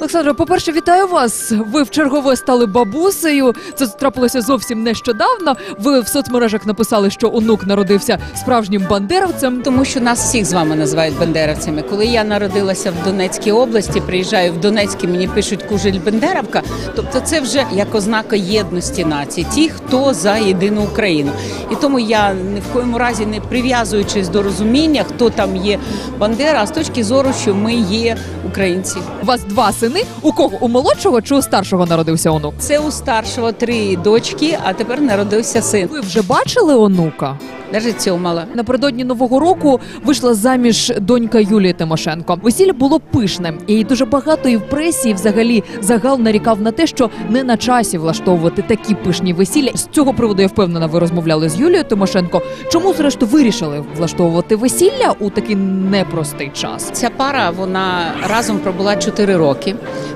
Олександра, по-перше, вітаю вас. Ви в чергове стали бабусею. Це трапилося зовсім нещодавно. Ви в соцмережах написали, що онук народився справжнім бандеровцем. Тому що нас всіх з вами називають бандеровцями. Коли я народилася в Донецькій області, приїжджаю в Донецьк, і мені пишуть Кужель Бендеровка. Тобто це вже як ознака єдності нації, ті, хто за єдину Україну. І тому я ні в коєму разі не прив'язуючись до розуміння, хто там є Бандера, а з точки зору, що ми є українці. У вас два сини. У кого? У молодшого чи у старшого народився онук? Це у старшого три дочки, а тепер народився син. Ви вже бачили онука? Навіть мала. Напередодні нового року вийшла заміж донька Юлії Тимошенко. Весілля було пишне, і дуже багато і в пресі, і взагалі загал нарікав на те, що не на часі влаштовувати такі пишні весілля. З цього приводу я впевнена, ви розмовляли з Юлією Тимошенко. Чому зрештою вирішили влаштовувати весілля у такий непростий час? Ця пара вона разом пробула 4 роки,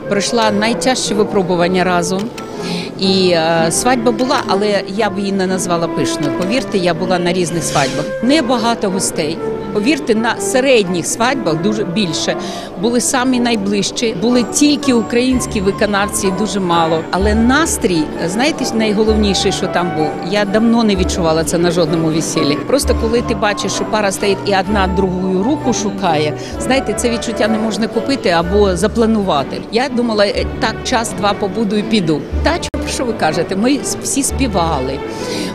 пройшла найтяжче випробування разом. І е, свадьба була, але я б її не назвала пишною. Повірте, я була на різних свадьбах. Небагато гостей. Повірте, на середніх свадьбах дуже більше були самі найближчі, були тільки українські виконавці, дуже мало. Але настрій, знаєте, найголовніше, що там був, я давно не відчувала це на жодному весіллі. Просто коли ти бачиш, що пара стоїть і одна другою руку шукає, знаєте, це відчуття не можна купити або запланувати. Я думала, е, так, час два побуду і піду. Що ви кажете? Ми всі співали,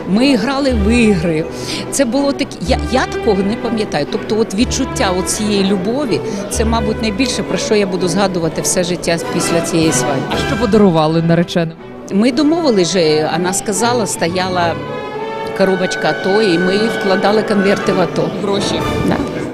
ми грали в ігри. Це було таке. Я, я такого не пам'ятаю. Тобто, от відчуття от цієї любові, це, мабуть, найбільше про що я буду згадувати все життя після цієї свадьби. А що подарували нареченим? Ми домовились же, вона сказала, стояла коробочка АТО, і ми вкладали конверти в АТО. Гроші. Да.